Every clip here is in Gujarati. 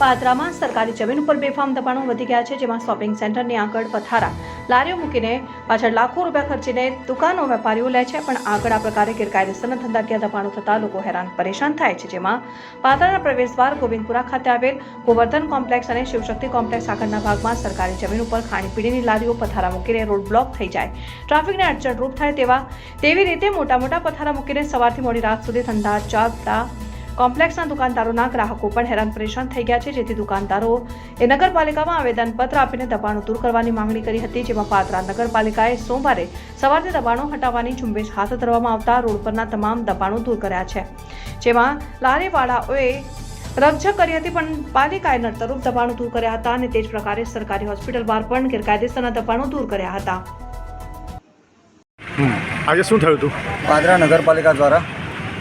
પાદરામાં સરકારી જમીન ઉપર બેફામ દબાણો વધી ગયા છે, જેમાં શોપિંગ સેન્ટરની આગળ પથારા. લારીઓ મૂકીને પાછળ લાખો રૂપિયા ખર્ચીને દુકાનો વેપારીઓ લે છે, પણ આગળ આ પ્રકારે ગેરકાયદેસરના ધંધાકીય દબાણો થતાં લોકો હેરાન પરેશાન થાય છે, જેમાં પાદરાના પ્રવેશદ્વાર ગોવિંદપુરા ખાતે આવેલ ગોવર્ધન કોમ્પ્લેક્સ અને શિવશક્તિ કોમ્પ્લેક્સ આગળના ભાગમાં સરકારી જમીન ઉપર ખાણીપીણીની લારીઓ પથારા મૂકીને રોડ બ્લોક થઈ જાય. ટ્રાફિકને અડચણરૂપ થાય તેવા, તેવી રીતે મોટા મોટા પથારા મૂકીને સવારથી મોડી રાત સુધી ધંધા ચાલતા કોમ્પ્લેક્સના દુકાનદારોના ગ્રાહકો પણ હેરાન પરેશાન થઈ ગયા છે જેથી દુકાનદારો એ નગરપાલિકામાં આવેદનપત્ર આપીને દબાણો દૂર કરવાની માંગણી કરી હતી જેમાં પાદરા નગરપાલિકાએ સોમવારે સવારથી દબાણો હટાવવાની ઝુંબેશ હાથ ધરવામાં આવતા રોડ પરના તમામ દબાણો દૂર કર્યા છે. જેમાં લારીવાળાઓએ રકઝક કરી હતી પણ પાલિકાએ નડતરૂપ દબાણો દૂર કર્યા હતા અને તે જ પ્રકારે સરકારી હોસ્પિટલ બહાર પણ ગેરકાયદેસરના દબાણો દૂર કર્યા હતા. આજે શું થયું હતું પાદરા નગરપાલિકા દ્વારા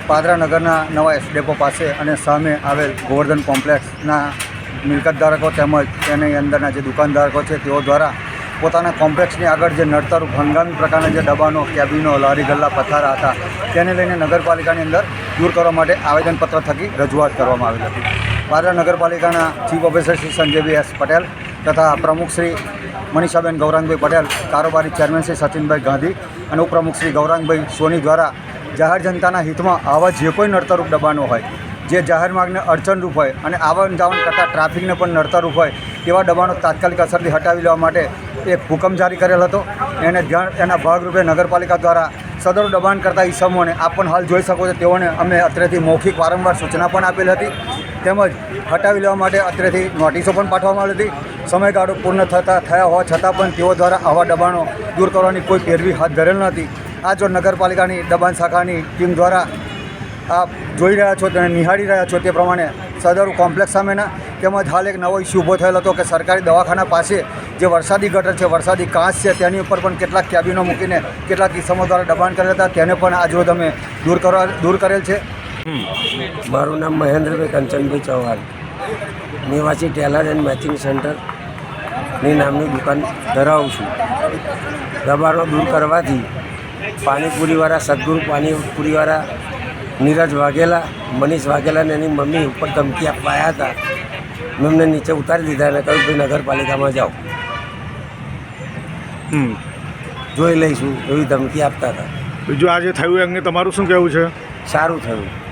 પાદરા નગરના નવા એસ ડેપો પાસે અને સામે આવેલ ગોવર્ધન કોમ્પ્લેક્સના મિલકત ધારકો તેમજ તેની અંદરના જે દુકાનધારકો છે તેઓ દ્વારા પોતાના કોમ્પ્લેક્સની આગળ જે નડતર હંગામી પ્રકારના જે દબાણો કેબિનો લારી ગલ્લા, પથારા હતા, તેને લઈને નગરપાલિકાની અંદર દૂર કરવા માટે આવેદનપત્ર થકી રજૂઆત કરવામાં આવી હતી. પાદરા નગરપાલિકાના chief officer Shri Sanjaybhai S Patel તથા પ્રમુખ શ્રી મનીષાબેન ગૌરાંગભાઈ પટેલ, કારોબારી ચેરમેન શ્રી સચિનભાઈ ગાંધી અને ઉપપ્રમુખ શ્રી ગૌરાંગભાઈ સોની દ્વારા જાહેર જનતાના હિતમાં આવા જે કોઈ નડતરરૂપ દબાણો હોય, જે જાહેર માર્ગને અડચણરૂપ હોય અને આવન જાવન કરતાં ટ્રાફિકને પણ નડતરૂપ હોય તેવા દબાણો તાત્કાલિક અસરથી હટાવી લેવા માટે એક હુકમ જારી કરેલ હતો. એને ધ્યાન, એના ભાગરૂપે નગરપાલિકા દ્વારા સદર દબાણ કરતા ઈસમોને આપ પણ હાલ જોઈ શકો છો, તેઓને અમે અત્રેથી મૌખિક વારંવાર સૂચના પણ આપેલ હતી. તેમજ હટાવી લેવા માટે અત્રેથી નોટિસો પણ પાઠવવામાં આવી હતી. સમયગાળો પૂર્ણ થતા થયા હોવા છતાં પણ તેઓ દ્વારા આવા દબાણો દૂર કરવાની કોઈ પેરવી હાથ ધરેલ નથી. આ જો નગરપાલિકાની દબાણ શાખાની ટીમ દ્વારા આપ જોઈ રહ્યા છો અને નિહાળી રહ્યા છો તે પ્રમાણે સદર કોમ્પ્લેક્સ સામેના તેમજ હાલ એક નવો ઇસ્યુ ઊભો થયેલો હતો કે સરકારી દવાખાના પાસે જે વરસાદી ગટર છે, વરસાદી કાંચ છે, તેની ઉપર પણ કેટલાક કેબિનો મૂકીને કેટલાક કિસ્સાઓ દ્વારા દબાણ કરેલા હતા. તેને પણ આજરોજ અમે દૂર કરવા, દૂર કરેલ છે. મારું નામ મહેન્દ્રભાઈ કંચનભાઈ ચૌહાણ. નિવાસી ટેલર એન્ડ મેચિંગ સેન્ટરની નામની દુકાન ધરાવું છું. દબાણો દૂર કરવાથી પાણીપુરીવાળા સદગુરુ પાણીપુરીવાળા નીરજ વાઘેલા મનીષ વાઘેલા અને એની મમ્મી ઉપર ધમકી આપવા આવ્યા હતા. મેં એમને નીચે ઉતારી દીધા અને કહ્યું ભાઈ નગરપાલિકામાં જાઓ. હમ. જોઈ લઈશું એવી ધમકી આપતા હતા. બીજું આજે થયું એમને તમારું શું કહેવું છે? સારું થયું.